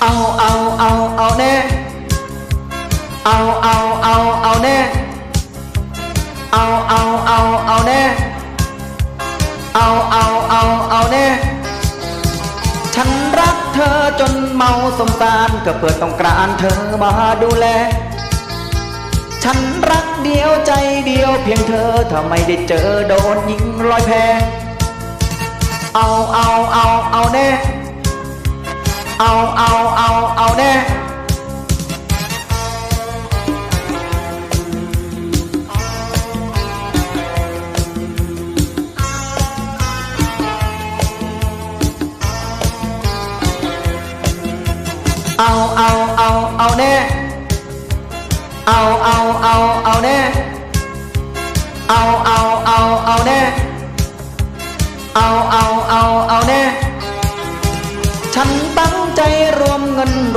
เอาเอาเอาเอาแน่เอาเอาเอาเอาแน่เอาเอาเอาเอาแน่เอาเอาเอาเอาแน่ฉันรักเธอจนเมาสมสารก็เปิดต้องกรานเธอมาดูแล ฉันรักเดียวใจเดียวเพียงเธอถ้าไม่ได้เจอโดนยิงลอยแพเอาเอาเอาเอาแน่ เอาเอาเอาเอา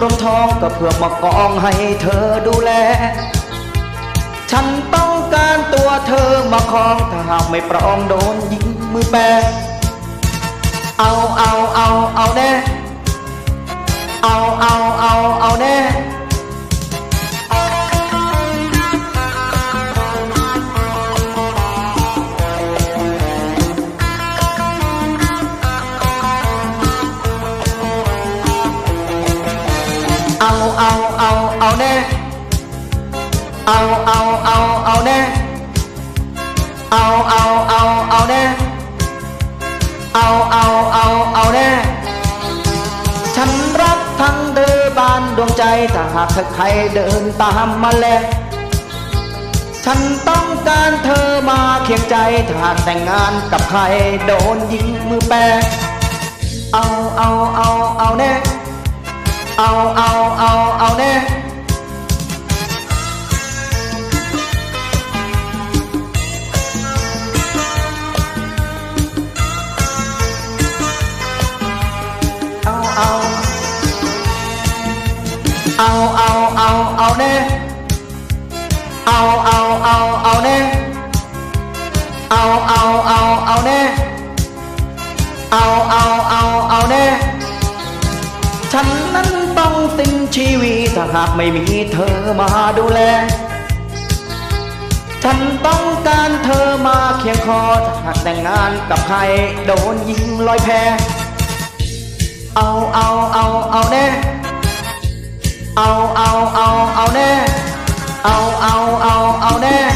รมทองก็เพื่อมากองให้เธอดูแล ฉันต้องการตัวเธอมาครองถ้าหากไม่ปรองโดนยิงมือแปรเอาเอาเอาเอาแน่ เอาแน่ เอาเอาเอาเอาแน่ เอาเอาเอาเอาแน่ เอาเอาเอาเอาแน่ ฉันรักทั้งเธอบานดวงใจถ้าหากเธอใครเดินตามมาแลฉันต้องการเธอมาเคียงใจถ้าหากแต่งงานกับใครโดนยิงมือแปรเอาเอาเอาเอาแน่ เอาเอา เอาเอาแน่ เอาเอาเอาเอาแน่ เอาเอาเอาเอาแน่ เอาเอาเอาเอาแน่ ฉันนั้นต้องสิ้นชีวิตถ้าหากไม่มีเธอมาดูแล ฉันต้องการเธอมาเคียงคอถ้าหากแต่งงานกับใครโดนยิงลอยแพเอา เอาเอาเอาเอาแน่ เอาเอาเอาเอาแน่